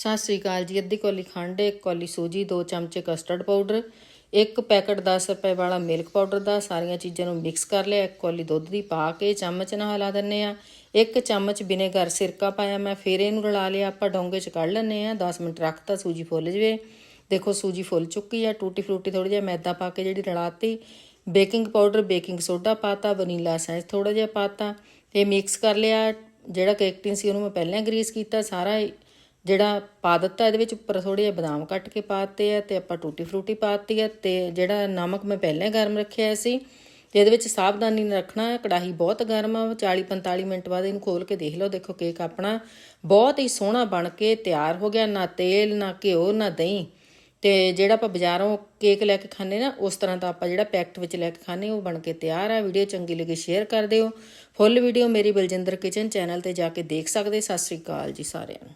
ਸਤਿ ਸ੍ਰੀ ਅਕਾਲ ਜੀ, ਅੱਧੀ ਕੋਲੀ ਖੰਡ, ਇੱਕ ਕੌਲੀ ਸੂਜੀ, ਦੋ ਚਮਚੇ ਕਸਟਰਡ ਪਾਊਡਰ ਇੱਕ ਪੈਕਟ 10 ਰੁਪਏ ਵਾਲਾ ਮਿਲਕ ਪਾਊਡਰ ਦਾ, ਸਾਰੀਆਂ ਚੀਜ਼ਾਂ ਨੂੰ ਮਿਕਸ ਕਰ ਲਿਆ, ਇੱਕ ਕੌਲੀ ਦੁੱਧ ਦੀ ਪਾ ਕੇ ਚਮਚ ਨਾਲ ਹਿਲਾ ਦਿੰਨੇ ਆ ਇੱਕ ਚਮਚ ਵਿਨੇਗਰ ਸਿਰਕਾ ਪਾਇਆ, ਮੈਂ ਫਿਰ ਇਹਨੂੰ ਰਲਾ ਲਿਆ, ਆਪਾਂ ਡੋਂਗੇ ਚ ਕੱਢ ਲੈਣੇ ਆ 10 ਮਿੰਟ ਰੱਖਤਾ ਸੂਜੀ ਫੁੱਲ ਜਵੇ। ਦੇਖੋ, ਸੂਜੀ ਫੁੱਲ ਚੁੱਕੀ ਆ, ਟੂਟੀ ਫਰੂਟੀ ਥੋੜੀ ਜਿਹਾ ਮੈਦਾ ਪਾ ਕੇ ਜਿਹੜੀ ਰਲਾਤੀ। ਬੇਕਿੰਗ ਪਾਊਡਰ ਬੇਕਿੰਗ ਸੋਡਾ ਪਾਤਾ, ਵਨੀਲਾ ਐਸੈਂਸ ਥੋੜਾ ਜਿਹਾ ਪਾਤਾ। ਤੇ ਮਿਕਸ ਕਰ ਲਿਆ, ਜਿਹੜਾ ਕੇਕ ਟਿਨ ਸੀ, ਉਹਨੂੰ ਮੈਂ ਪਹਿਲਾਂ ਗਰੀਸ ਕੀਤਾ, ਸਾਰਾ ਜਿਹੜਾ ਪਾ ਦਿੱਤਾ, ਇਹਦੇ ਵਿੱਚ ਉੱਪਰ ਥੋੜੇ ਜਿਹਾ ਬਦਾਮ ਕੱਟ ਕੇ ਪਾਤੇ ਆ ਤੇ ਆਪਾਂ ਟੂਟੀ ਫਰੂਟੀ ਪਾਤੀ ਆ ਤੇ ਜਿਹੜਾ ਨਮਕ ਮੈਂ ਪਹਿਲਾਂ ਗਰਮ ਰੱਖਿਆ ਸੀ ਤੇ ਇਹਦੇ ਵਿੱਚ ਸਾਵਧਾਨੀ ਨਾਲ ਰੱਖਣਾ, ਕੜਾਹੀ ਬਹੁਤ ਗਰਮ ਆ 40 45 ਮਿੰਟ ਬਾਅਦ ਇਹਨੂੰ ਖੋਲ ਕੇ ਦੇਖ ਲਓ, ਦੇਖੋ ਕੇਕ ਆਪਣਾ ਬਹੁਤ ਹੀ ਸੋਹਣਾ ਬਣ ਕੇ ਤਿਆਰ ਹੋ ਗਿਆ, ਨਾ ਤੇਲ, ਨਾ ਘਿਓ, ਨਾ ਦਹੀਂ ਤੇ ਜਿਹੜਾ ਆਪਾਂ ਬਾਜ਼ਾਰੋਂ ਕੇਕ ਲੈ ਕੇ ਖਾਂਦੇ ਨਾ, ਉਸ ਤਰ੍ਹਾਂ ਦਾ ਆਪਾਂ ਜਿਹੜਾ ਪੈਕਟ ਵਿੱਚ ਲੈ ਕੇ ਖਾਂਦੇ ਉਹ ਬਣ ਕੇ ਤਿਆਰ ਆ। ਵੀਡੀਓ ਚੰਗੀ ਲੱਗੀ ਸ਼ੇਅਰ ਕਰ ਦਿਓ। ਫੁੱਲ ਵੀਡੀਓ ਮੇਰੀ ਬਲਜਿੰਦਰ ਕਿਚਨ ਚੈਨਲ ਤੇ ਜਾ ਕੇ ਦੇਖ ਸਕਦੇ। ਸਤਿ ਸ੍ਰੀ ਅਕਾਲ ਜੀ ਸਾਰਿਆਂ ਨੂੰ।